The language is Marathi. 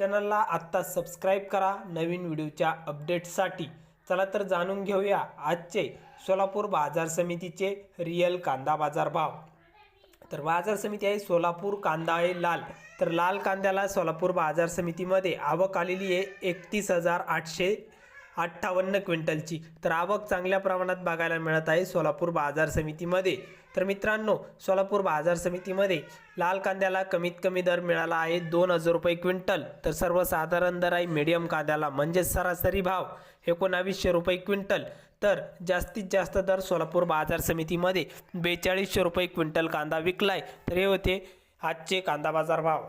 चॅनलला आत्ता सबस्क्राईब करा. नवीन व्हिडिओच्या अपडेट्ससाठी चला तर जाणून घेऊया आजचे सोलापूर बाजार समितीचे रिअल कांदा बाजार भाव तर बाजार समिती आहे सोलापूर कांदा आहे लाल. तर लाल कांद्याला सोलापूर बाजार समितीमध्ये आवक आलेली आहे एकतीस हजार आठशे अठ्ठावन्न क्विंटलची. तर आवक चांगल्या प्रमाणात बघायला मिळत आहे सोलापूर बाजार समितीमध्ये. तर मित्रांनो सोलापूर बाजार समितीमध्ये लाल कांद्याला कमीत कमी दर मिळाला आहे दोन हजार रुपये क्विंटल. तर सर्वसाधारण दर आहे मीडियम कांद्याला म्हणजेच सरासरी भाव एकोणावीसशे रुपये क्विंटल. तर जास्तीत जास्त दर सोलापूर बाजार समितीमध्ये बेचाळीसशे रुपये क्विंटल कांदा विकलाय. तर हे होते आजचे कांदा बाजार भाव.